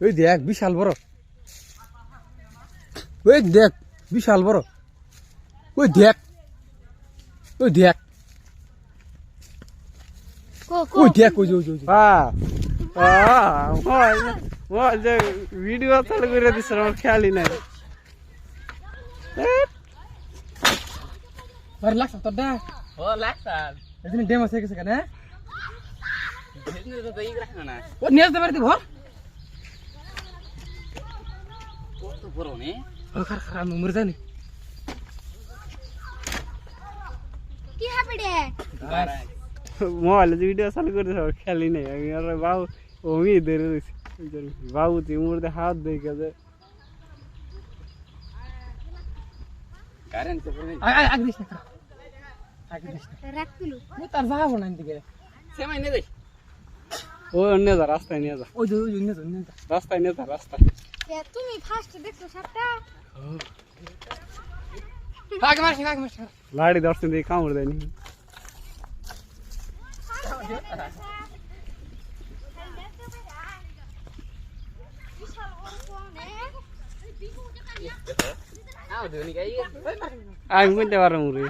ওই দেখ বিশাল বড়। ওই দেখ বিশাল বড়। ওই দেখ ওই দেখ। কো কো ওই দেখ ওই যে ওই যে, ভিডিও চালু করে দিচ্ছে আমার খেয়ালই নাই। দা ও লাগতাল এদিন ডেম আছে গেছে কেন হ্যাঁ? তো ই রাখে না ও নিয়ে আসতে পারি ভর কত বড় নে ও খার খার আমি মরে যাইনি কি হবে রে? মোবাইলে যে ভিডিও চালু করে দিচ্ছে আমার নাই। আমি আর বাবু ওমি ধরে বাবু তুই হাত কারেন্ট আগে না তার যাব না এদিকে। রাস্তায় নিয়ে যা। ওই যে। রাস্তায় নিয়ে যা রাস্তায়। তুমি ফার্স্ট দেখছ সাপটা? আগে মারছি আগে মারছি। লাড়ি দর্শন দিয়ে কামড় দেয়নি। আমি বুঝতে পারব রে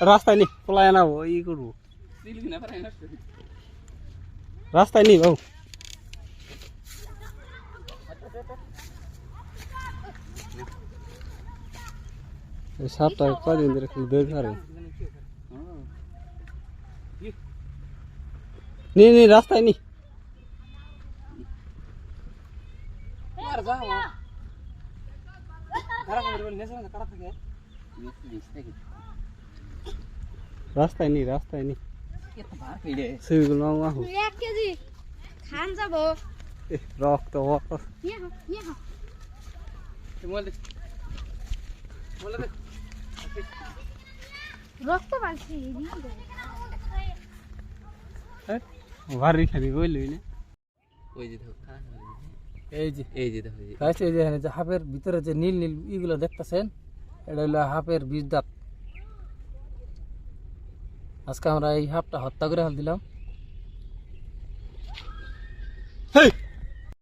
রাস্তায় নি পলায় না ই করব। রাস্তায় নি বাবু এই সাপটা কদিন ধরে খালি বের করে নি নি, রাস্তায় নি। রাস্তায় নি রাস্তায় নি সেগুলো আহু এক কেজি খান যাব রক্ত রক্ত নিয়ে হাও নিয়ে হাও রক্ত বাড়ছে ভারী খাবি বললি না ওই যে দেখো এই যে এই যে দেখো গাছ এই যে এখানে যে হাফের ভিতরে যে নীল নীল ইগুলো দেখতেছেন এটা হলো হাফের বীজ দাঁত আজকে আমরা এই হাফটা হত্যা করে হাল দিলাম